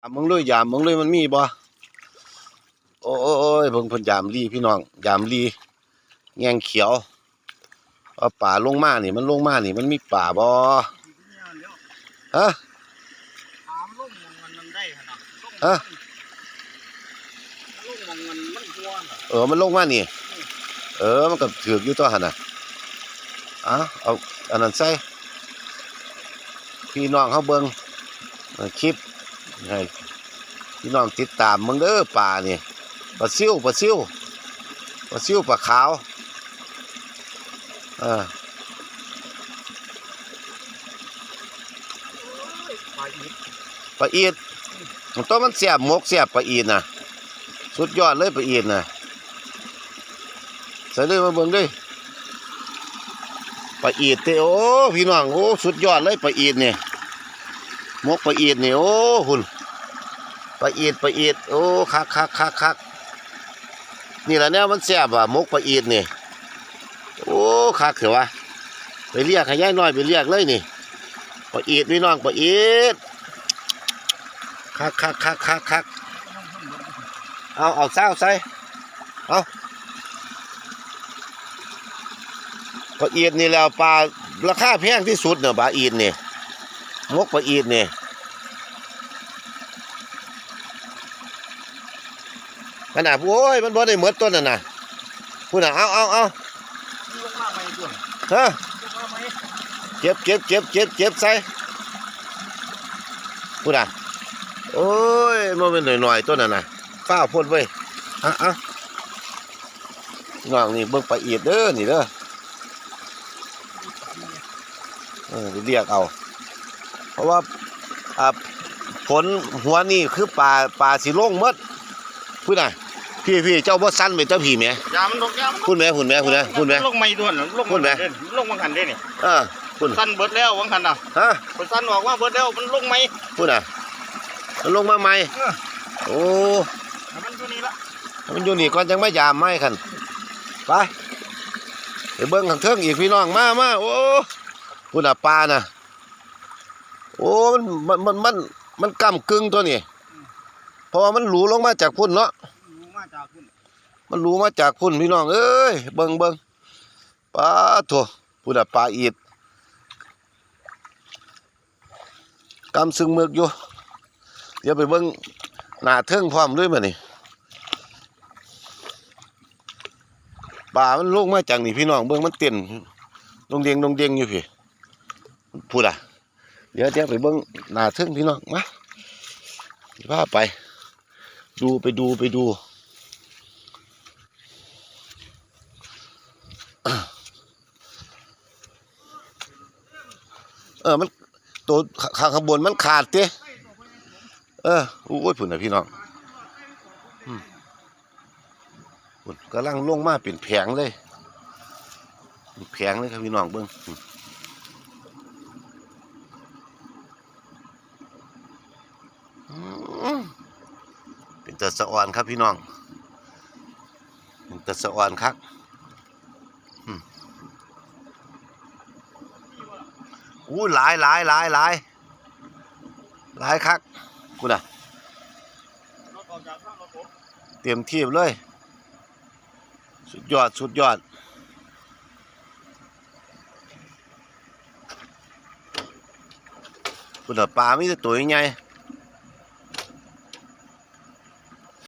ยามมึงเลยยามมึงเลยมันมีบ่โอ้ยเพิ่งเพิ่นยามลีพี่น้องยามลีแงงเขียวเอาป่าลงมานี่มันลงมานี่มันมีป่าบ่ฮะฮะลงมองเงินมันกลัวน่ะเออมันลงมานี่ เออมันก็ถือกอยู่ตัวหันน่ะอะเอาอันนั้นใส่พี่น้องเขาเบิ่งคลิป ให้พี่น้องติดตามมึงเด้อป่านี่ปลาซิวปลาซิวปลาซิวปลาขาวเออไปอีกปลาอีดมันตัวมันเสียบหมกเสียบปลาอีดน่ะสุดยอดเลยปลาอีดน่ะใส่เลยมาเบิ่งเด้วยปลาอีดเตโอ้พี่น้องโอ้สุดยอดเลยปลาอีดนี่ห มกปลาอีดนี่โอ้หุ่นปลาอีดปลาอีดโอ้คักคักคักคักนี่แหละเนี่ยมันเสียบอะมกปลาอีดนี่โอ้คักเถอะวะไปเรียกให้ยายน้อยไปเรียกเลยนี่ปลาอีดพี่น้องปลาอีดคักคักคักคักคักเอาเอาเศร้าใส่เอาปลาอีดนี่แล้วปลาราคาแพงที่สุดเนอะปลาอีดนี่ มกปลาอีดนี่ขนาดโอ้ยมันบ่ได้หมดต้นน่ะนะพูดน่ะเอาเอาเอาฮะเก็บเก็บเก็บเก็บเก็บใส่พูดน่ะโอ้ยมันเป็นหน่อยๆต้นน่ะนะฟ้าพ่นเว้อะอะน้องนี่เบิ่งปลาอีดเด้อนี่เด้อเออเรียกเอา ราะว่าอ่าผลหัวนี่คือปลาปลาสีลงหมดพูดน่ะพี่พี่เจ้าบ่สั้นเป็นเจ้าพี่แหมยามันลงยามันพูดแหมพูดแหมพูดแหมพูดแหมลงไม่ด่วนลงพูดไหมเด่นลงวังหันได้นี่เออพูดสั้นเบิดแล้ววังหันน่ะฮะคนสั้นบอกว่าเบิดแล้วมันลงไหมพูดน่ะมันลงมาใหม่เออโอ้ให้มันอยู่นี่ละมันอยู่นี่ก่อนจังไม่ยามไม่คันไปไปเบิ้งข้างเทิงอีกพี่น้องมามาโอ้พูดน่ะปลาน่ะ โอ้มันมันมันมันมันกำกึ่งตัวนี้เพราะว่ามันหลูลงมาจากพุ่นเนาะรู้มาจากคุณมันหลูมาจากพุ่นพี่น้องเอ้ยเบิ้งเบิ้งปลาถั่วพูดน่ะปลาอีดกำซึ่งเมือกอยู่เดี๋ยวไปเบิ้งหน้าเทิงพร้อมด้วยมานี่ป่ามันลงมาจากนี่พี่น้องเบิ่งมันเต้นลงเดียงลงเดียงอยู่พี่พูดอะ เดี๋ยวเดี๋ยวไปเบิ่งหน้าเทิงพี่น้องมาสิพาไป ดูไปดูไปดูเออมันตัวข้างข้างบนมันขาดเต้เออโอ้ยพุ่นนะพี่น้องพุ่นกำลังลงมาเป็นแผงเลย แผงเลยครับพี่น้องเบิ้งอืมอืม เป็นตะสะออนครับพี่น้องเตะสะออนครับอืมอู้หลายหลายหลายหลายหลายคักกูน่ะเตรียมทีบเลย สุดยอดสุดยอดคุณปลาไม่ตัวใหญ่